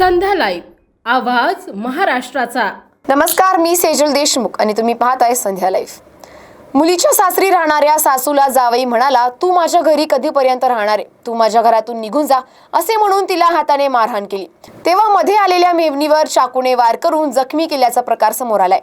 संध्या live. आवाज महाराष्ट्राचा. नमस्कार मी सेजल देशमुख आणि तुम्ही पाहताय संध्या लाईव्ह. मुलीच्या सासरी राहणाऱ्या सासूला जावई म्हणाला तू माझ्या घरी कधीपर्यंत राहणार आहे? तू माझ्या घरातून निघून जा असे म्हणून तिला हाताने मारहाण केली. तेव्हा मध्ये आलेल्या मेवणीवर चाकूने वार करून जखमी केल्याचा प्रकार समोर आलाय.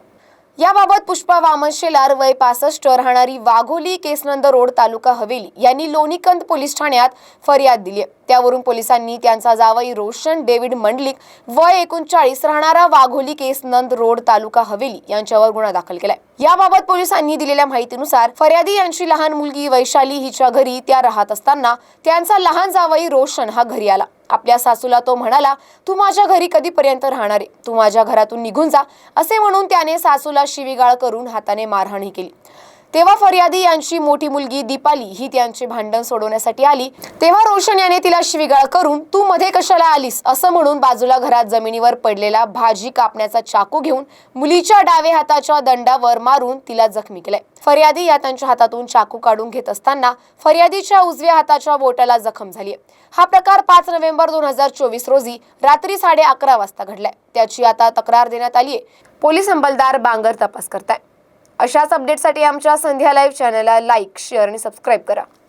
याबाबत पुष्पा वामन शेलार वय पासष्ट राहणारी वाघोली केसनंद रोड तालुका हवेली यांनी लोणीकंद पोलीस ठाण्यात फर्याद दिली आहे. त्यावरून पोलिसांनी त्यांचा जावई रोशन डेव्हिड मंडलिक वय एकोणचाळीस राहणारा वाघोली केस नंद रोड तालुका हवेली यांच्यावर गुन्हा दाखल केलाय. याबाबत पोलिसांनी दिलेल्या माहितीनुसार फर्यादी यांची लहान मुलगी वैशाली हिच्या घरी त्या राहत असताना त्यांचा लहान जावई रोशन हा घरी आला. आपल्या सासूला तो म्हणाला तू माझ्या घरी कधीपर्यंत राहणार आहे? तू माझ्या घरातून निघून जा. असे म्हणून त्याने सासूला शिवीगाळ करून हाताने मारहाणही केली. तेव्हा फर्यादी यांची मोठी मुलगी दीपाली ही त्यांचे भांडण सोडवण्यासाठी आली. तेव्हा रोशन याने तिला शिवीगाळ करून तू मध्ये कशाला आलीस? असं म्हणून बाजूला घरात जमिनीवर पडलेला भाजी कापण्याचा चाकू घेऊन मुलीच्या डावे हाताच्या दंडावर मारून तिला जखमी केलंय. फर्यादी या त्यांच्या हातातून चाकू काढून घेत असताना फर्यादीच्या उजव्या हाताच्या बोटाला जखम झाली हा प्रकार पाच नोव्हेंबर दोन हजार चोवीस रोजी रात्री साडे अकरा वाजता घडलाय. त्याची आता तक्रार देण्यात आली आहे पोलीस अंमलदार बांगर तपास करताय. अशाच अपडेटसाठी आमच्या संध्या लाईव्ह चॅनलला लाईक शेअर आणि सबस्क्राईब करा.